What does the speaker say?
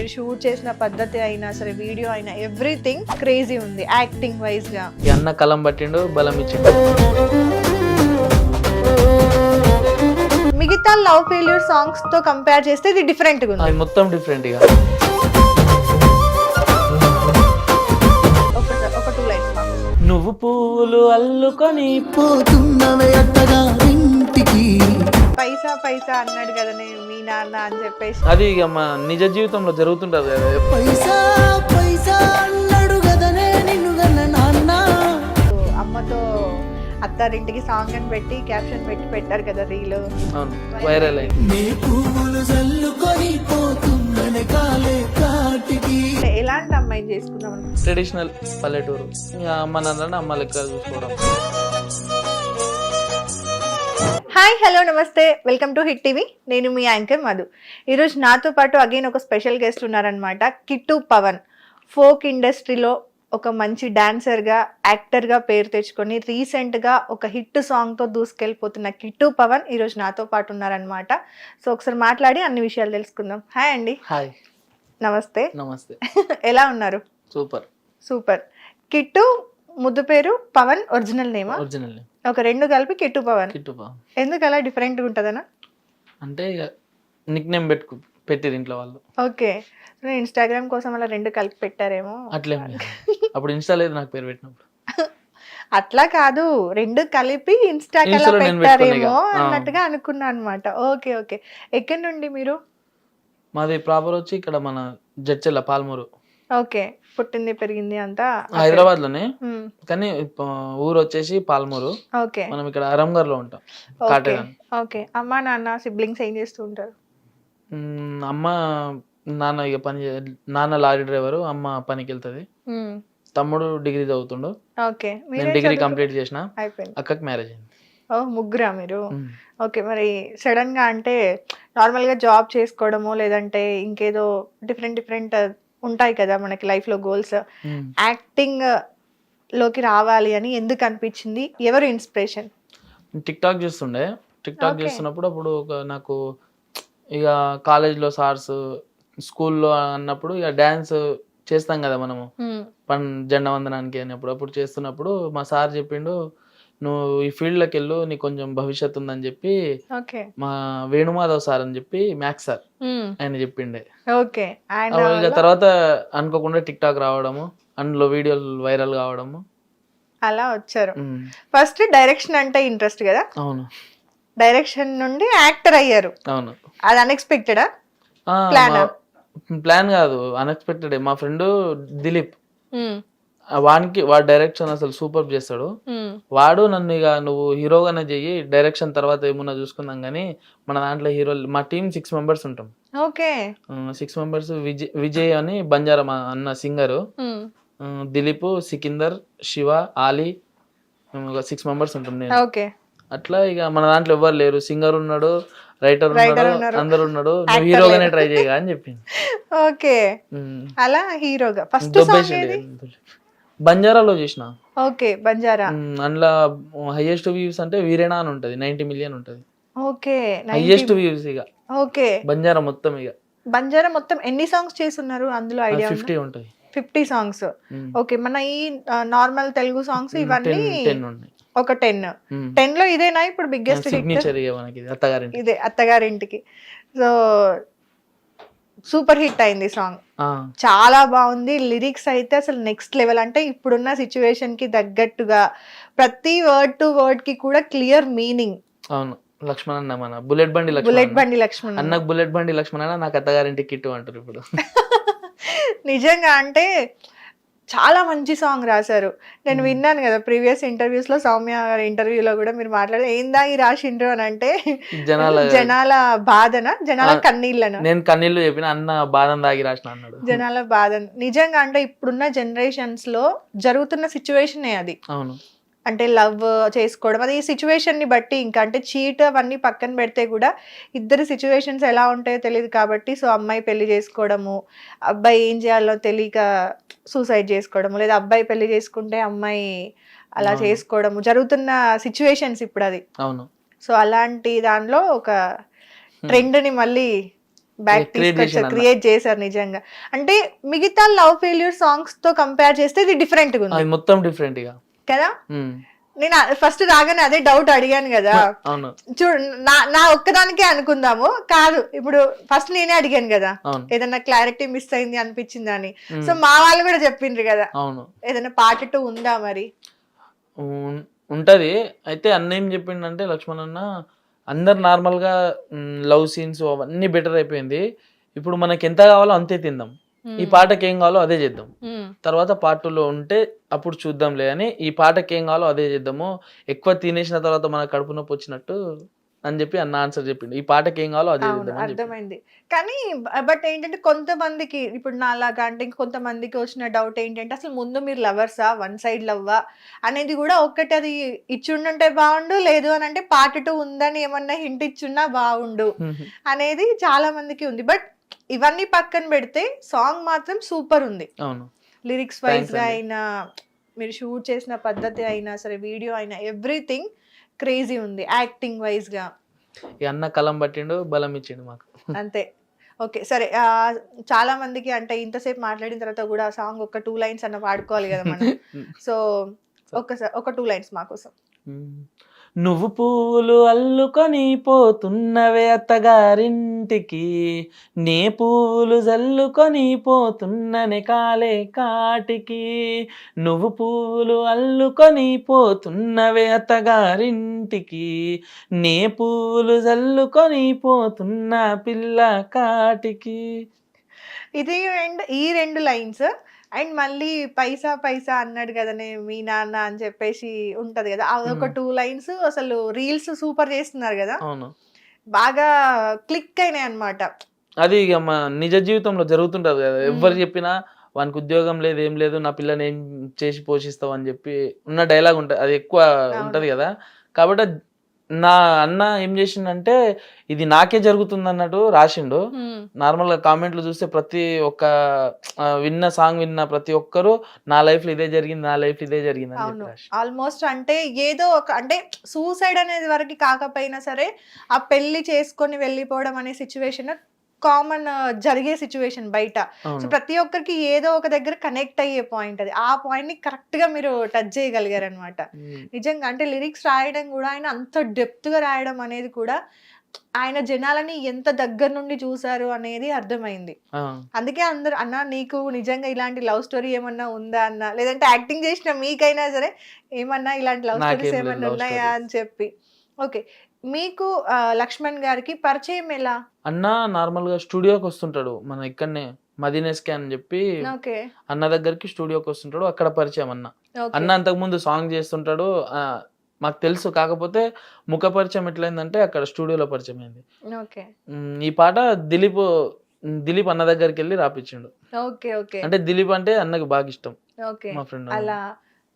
మీరు షూట్ చేసిన పద్ధతి అయినా సరే వీడియో అయినా ఎవ్రీథింగ్ క్రేజీ ఉంది యాక్టింగ్ వైజ్గా. ఈ అన్న కలం పట్టిండు బలం ఇచ్చిండు. మిగతా లవ్ ఫెయిల్యూర్ సాంగ్స్తో కంపేర్ చేస్తే ఇది డిఫరెంట్గా ఉంది. అది మొత్తం డిఫరెంట్ ఇక. ఒక ఒక టూ లైన్స్ నువ్వు పూలు అల్లుకొని పోతున్నవే అత్తగా ఇంటికి పైసా పైసా అన్నాడు కదా నేను. నాన్న అని చెప్పేసి. అది ఇక మా నిజ జీవితంలో జరుగుతుంటది కదా. పైసా పైసా అన్నాడు గదనే నిన్ను గన్న నాన్న. అమ్మతో అత్తారింటికి సాంగ్ అని పెట్టి క్యాప్షన్ పెట్టి పెట్టారు కదా రీల్. అవును వైరల్ అయింది. నీ పువ్వులు కాలే కాటికి. ఎలాంటి అమ్మాయిని చేసుకుందాం? ట్రెడిషనల్ పల్లెటూరు. ఇక అమ్మ నాన్నని అమ్మ లెక్క చూసుకోవడం. హాయ్ హలో నమస్తే. వెల్కమ్ టు హిట్ టీవీ నేను మీ యాంకర్ మధు. ఈరోజు నాతో పాటు అగైన్ ఒక స్పెషల్ గెస్ట్ ఉన్నారనమాట కిట్టు పవన్. ఫోక్ ఇండస్ట్రీలో ఒక మంచి డాన్సర్గా యాక్టర్గా పేరు తెచ్చుకొని రీసెంట్గా ఒక హిట్ సాంగ్తో దూసుకెళ్ళిపోతున్న కిట్టు పవన్ ఈరోజు నాతో పాటు ఉన్నారనమాట సో ఒకసారి మాట్లాడి అన్ని విషయాలు తెలుసుకుందాం. హాయ్ అండి. హాయ్ నమస్తే. నమస్తే. ఎలా ఉన్నారు? సూపర్ సూపర్ కిట్టు ముద్దు పేరు పవన్ ఒరిజినల్ నేమా? ఒరిజినల్ ఒక రెండు కలిపి కిట్టు పవన్. కిట్టు బా ఎందుకు అలా డిఫరెంట్గా ఉంటుందనా అంటే ఇక నిక్ నేమ్ పెట్టుకు పెట్టిరు ఇంట్లో వాళ్ళు. ఓకే. నేను ఇన్స్టాగ్రామ్ కోసం అలా రెండు కలిపి పెట్టారేమో. అట్లేం. అప్పుడు ఇన్స్టా లేదు నాకు పేరు పెట్టినప్పుడు. అట్లా కాదు. రెండు కలిపి నేను పెట్టారేమో. అన్నట్టుగా అనుకున్నా అనమాట ఓకే ఓకే. ఎక్కడి నుండి మీరు? మాది ప్రాపర్ వచ్చి ఇక్కడ మన జడ్చెల్ల పాల్మూరు. ఓకే. పుట్టింది పెరిగింది అంతా హైదరాబాద్లోనే. కానీ ఊరు వచ్చేసి పాల్మూరు. ఓకే. మనం ఇక్కడ అరంగర్లో ఉంటాం. ఓకే. అమ్మా నాన్న సిబ్లింగ్స్ ఏం చేస్తూ ఉంటారు? మ్మ్, అమ్మ నాన్న ఇక పని నాన్న లారీ డ్రైవరు అమ్మ పనికి వెళ్తుంది మ్మ్. తమ్ముడు డిగ్రీ చదువుతుండు. ఓకే. నేను డిగ్రీ కంప్లీట్ చేసిన. అక్కకి మ్యారేజ్ అయింది. ఓ ముగ్గురా మీరు. ఓకే. మరి సడన్గా అంటే నార్మల్గా జాబ్ చేసుకోవడమో లేదంటే ఇంకేదో డిఫరెంట్ డిఫరెంట్ ఉంటాయి కదా మనకి లైఫ్లో గోల్స్. యాక్టింగ్లోకి రావాలి అని ఎందుకు అనిపించింది? ఎవరు ఇన్స్పిరేషన్ టిక్ టాక్ చేస్తుండే. TikTok. చేస్తున్నప్పుడు అప్పుడు ఒక నాకు ఇక కాలేజ్లో సార్స్ స్కూల్లో అన్నప్పుడు ఇక డ్యాన్స్ చేస్తాం కదా మనము. పన్ జెండా వందనానికి అన్నప్పుడు అప్పుడు చేస్తున్నప్పుడు మా సార్ చెప్పిండు నువ్వు ఈ ఫీల్డ్లోకి వెళ్ళు నీకు కొంచెం భవిష్యత్తు ఉందని చెప్పి ఓకే. మా వేణుమాధవ్ సార్ అని చెప్పి మ్యాథ్స్ సార్ ఆయన చెప్పిండే. ఓకే. ఇక తర్వాత అనుకోకుండా టిక్ టాక్ రావడము అందులో వీడియోలు వైరల్ కావడము. అలా వచ్చారు. ఫస్ట్ డైరెక్షన్ అంటే ఇంట్రెస్ట్ కదా? అవును. డైరెక్షన్ నుండి యాక్టర్ అయ్యారు. అవును. అది అన్ఎక్స్పెక్టెడా? మా- ప్లాన్ కాదు అన్ఎక్స్పెక్టెడ్ మా ఫ్రెండ్ దిలీప్. వానికి వాడు డైరెక్షన్ అసలు సూపర్ చేస్తాడు. వాడు నన్ను ఇక నువ్వు హీరోగానే చెయ్యి డైరెక్షన్ తర్వాత ఏమున్నా చూసుకుందాం కానీ మన దాంట్లో హీరో మా టీం సిక్స్ మెంబర్స్ ఉంటాం. Okay. Six members Vijay Vijay అని బంజారా మా అన్న సింగరు. దిలీప్ సికిందర్ శివ ఆలీ మేము సిక్స్ మెంబర్స్ ఉంటాం నేను. ఓకే. అట్లా ఇక మన దాంట్లో ఎవ్వరు లేరు. సింగర్ ఉన్నాడు రైటర్ ఉన్నాడు. అందరు ఉన్నాడు. నువ్వు హీరోగానే. ట్రై చేయగా అని చెప్పింది ఓకే. అలా హీరోగా. ఫస్ట్ సాంగ్ దొబ్బేసిండు ఏది? బంజారాలో చేసిన. ఓకే బంజారా? అందులో హైయెస్ట్ వ్యూస్ అంటే వీరేనా అని ఉంటది నైన్టీ మిలియన్ ఉంటది. ఓకే హైయెస్ట్ వ్యూస్ ఇక. ఓకే. బంజారా మొత్తం ఇక. బంజారా మొత్తం ఎన్ని సాంగ్స్ చేస్తున్నారు అందులో ఐడియా ఫిఫ్టీ ఉంటది. ఫిఫ్టీ సాంగ్స్ ఓకే మన ఈ నార్మల్ తెలుగు సాంగ్స్ ఇవన్నీ ఒక టెన్ టెన్లో ఇదేనా ఇప్పుడు బిగ్గెస్ట్ సిగ్నేచర్ ఇదే అత్తగారింటికి. సో సూపర్ హిట్ అయింది సాంగ్. చాలా బాగుంది. లిరిక్స్ అయితే అసలు నెక్స్ట్ లెవెల్. అంటే ఇప్పుడున్న సిచ్యువేషన్కి తగ్గట్టుగా ప్రతి వర్డ్ టు వర్డ్కి కూడా క్లియర్ మీనింగ్ అవును. లక్ష్మణ్ అన్న మన. బుల్లెట్ బండి బుల్లెట్ బండి లక్ష్మణ్ అన్నకు బుల్లెట్ బండి లక్ష్మణ్ అన్న నాకు అత్తగారింటి కిట్టు అంటారు ఇప్పుడు. నిజంగా అంటే చాలా మంచి సాంగ్ రాశారు. నేను విన్నాను కదా ప్రీవియస్ ఇంటర్వ్యూస్లో సౌమ్య గారి ఇంటర్వ్యూలో కూడా మీరు మాట్లాడే ఏందా ఈ రాసిండ్రు అని అంటే జనాల జనాల బాధన జనాల కన్నీళ్ళను. నేను కన్నీళ్ళు చెప్పిన అన్న బాదం దాగి రాసిన అన్నాడు. జనాల బాధ నిజంగా అంటే ఇప్పుడున్న జనరేషన్స్లో జరుగుతున్న సిచ్యువేషన్ అది. అవును. అంటే లవ్ చేసుకోవడం అది ఈ సిచ్యువేషన్ని బట్టి ఇంకా. అంటే చీట్ అవన్నీ పక్కన పెడితే కూడా ఇద్దరు సిచ్యువేషన్స్ ఎలా ఉంటాయో తెలియదు కాబట్టి సో అమ్మాయి పెళ్ళి చేసుకోవడము అబ్బాయి ఏం చేయాలో తెలియక సూసైడ్ చేసుకోవడము లేదా అబ్బాయి పెళ్ళి చేసుకుంటే అమ్మాయి అలా. చేసుకోవడము జరుగుతున్న సిచ్యువేషన్స్ ఇప్పుడు అది. అవును. సో అలాంటి దానిలో ఒక ట్రెండ్ని మళ్ళీ బ్యాక్ తీసుకొచ్చారు. క్రియేట్ చేశారు నిజంగా. అంటే మిగతా లవ్ ఫెయిల్యూర్ సాంగ్స్తో కంపేర్ చేస్తే ఇది డిఫరెంట్గా ఉంది మొత్తం డిఫరెంట్ ఇక కదా. నేను ఫస్ట్ రాగానే అదే డౌట్ అడిగాను కదా. అవును. చూడు నా నా ఒక్కదానికే అనుకుందాము. కాదు ఇప్పుడు ఫస్ట్ నేనే అడిగాను కదా. అవును. ఏదైనా క్లారిటీ మిస్ అయింది అనిపించింది అని. సో మా వాళ్ళు కూడా చెప్పిండ్రు కదా. అవును. ఏదైనా పార్ట్ టూ ఉందా మరి? ఉంటది. అయితే అన్న ఏం చెప్పిండంటే లక్ష్మణ్ అన్న అందరు నార్మల్గా లవ్ సీన్స్ అవన్నీ బెటర్ అయిపోయింది. ఇప్పుడు మనకి ఎంత కావాలో అంతే తిందాం. ఈ పాటకి ఏం కావాలో అదే చేద్దాం. తర్వాత పార్ట్లో ఉంటే అప్పుడు చూద్దాంలే అని ఈ పాటకి ఏం కావాలో అదే చేద్దాము. ఎక్కువ తినేసిన తర్వాత మన కడుపు నొప్పి వచ్చినట్టు అని చెప్పి అన్న ఆన్సర్ చెప్పిండు. ఈ పాటకి ఏం కావాలో అదే. అర్థమైంది. కానీ బట్ ఏంటంటే కొంతమందికి ఇప్పుడు నాలాగా అంటే ఇంకొంతమందికి వచ్చిన డౌట్ ఏంటంటే అసలు ముందు మీరు లవర్సా? వన్ సైడ్ లవ్వా? అనేది కూడా ఒక్కటి అది ఇచ్చుండుంటే బాగుండు లేదు అని అంటే పార్ట్ టూ ఉందని ఏమన్నా హింట్ ఇచ్చున్నా బాగుండు అనేది చాలా మందికి ఉంది. బట్ ఇవన్నీ పక్కన పెడితే సాంగ్ మాత్రం సూపర్ ఉంది. అవును. లిరిక్స్ వైజ్గా. అయినా మీరు షూట్ చేసిన పద్ధతి అయినా సరే వీడియో అయినా ఎవ్రీథింగ్ క్రేజీ ఉంది యాక్టింగ్ వైజ్గా. అన్న కలం పట్టిండు బలం ఇచ్చిండు మాకు. అంతే. ఓకే సరే చాలా మందికి అంటే ఇంతసేపు మాట్లాడిన తర్వాత కూడా సాంగ్ ఒక టూ లైన్స్ అన్న పాడుకోవాలి కదా మనం. సో ఒకసారి ఒక టూ లైన్స్ మా కోసం. మ్మ్. నువ్వు పువ్వులు అల్లుకొని పోతున్నవే అత్తగారింటికి. నే పువ్వులు జల్లుకొని పోతున్ననే కాలే కాటికి. నువ్వు పువ్వులు అల్లుకొని పోతున్నవే అత్తగారింటికి. నే పువ్వులు జల్లుకొని పోతున్న పిల్ల కాటికి. ఇది అండ్ ఈ రెండు లైన్స్. అండ్ మళ్ళీ పైసా పైసా అన్నాడు కదనే మీ నాన్న అని చెప్పేసి ఉంటది కదా అదొక. టూ లైన్స్ అసలు రీల్స్ సూపర్ చేస్తున్నారు కదా. అవును. బాగా క్లిక్ అయినాయి అన్నమాట. అది ఇక మా నిజ జీవితంలో జరుగుతుంటది కదా. ఎవరు చెప్పినా వానికి ఉద్యోగం లేదు ఏం లేదు నా పిల్లని ఏం చేసి పోషిస్తావు అని చెప్పి ఉన్న డైలాగ్ ఉంటది అది ఎక్కువ ఉంటది కదా. కాబట్టి నా అన్న ఏం చేసిండంటే ఇది నాకే జరుగుతుంది అన్నట్టు రాసిండు. నార్మల్గా కామెంట్లు చూస్తే ప్రతి ఒక్క విన్న సాంగ్ విన్న ప్రతి ఒక్కరు నా లైఫ్లో ఇదే జరిగింది నా లైఫ్ ఇదే జరిగింది అని ఆల్మోస్ట్ అంటే ఏదో ఒక అంటే సూసైడ్ అనేది వరకు కాకపోయినా సరే ఆ పెళ్ళి చేసుకొని వెళ్ళిపోవడం అనే సిచ్యువేషన్ కామన్ జరిగే సిచ్యువేషన్ బయట. సో ప్రతి ఒక్కరికి ఏదో ఒక దగ్గర కనెక్ట్ అయ్యే పాయింట్ అది. ఆ పాయింట్ని కరెక్ట్గా మీరు టచ్ చేయగలిగారు అనమాట ఉమ్. నిజంగా అంటే లిరిక్స్ రాయడం కూడా ఆయన అంత డెప్త్గా రాయడం అనేది కూడా ఆయన జనాలని ఎంత దగ్గర నుండి చూసారు అనేది అర్థమైంది. అందుకే అందరు అన్న నీకు నిజంగా ఇలాంటి లవ్ స్టోరీ ఏమన్నా ఉందా అన్న? లేదంటే యాక్టింగ్ చేసిన మీకైనా సరే ఏమన్నా ఇలాంటి లవ్ స్టోరీస్ ఏమన్నా ఉన్నాయా. అని చెప్పి. ఓకే మీకు లక్ష్మణ్ గారికి పరిచయం ఎలా? అన్న నార్మల్గా స్టూడియోకి వస్తుంటాడు. మన ఇక్కడనే మదీనేస్కే అని చెప్పి అన్న దగ్గరికి స్టూడియోకి వస్తుంటాడు. అక్కడ పరిచయం అన్న. అన్న అంతకుముందు సాంగ్ చేస్తుంటాడు. మాకు తెలుసు. కాకపోతే ముఖ పరిచయం ఎట్లయిందంటే అక్కడ స్టూడియోలో పరిచయం అయింది ఈ పాట దిలీప్ దిలీప్ అన్న దగ్గరికి వెళ్ళి రాపించిండు ఓకే ఓకే. అంటే దిలీప్ అంటే అన్నకి బాగా ఇష్టం. ఓకే. మా ఫ్రెండ్ అలా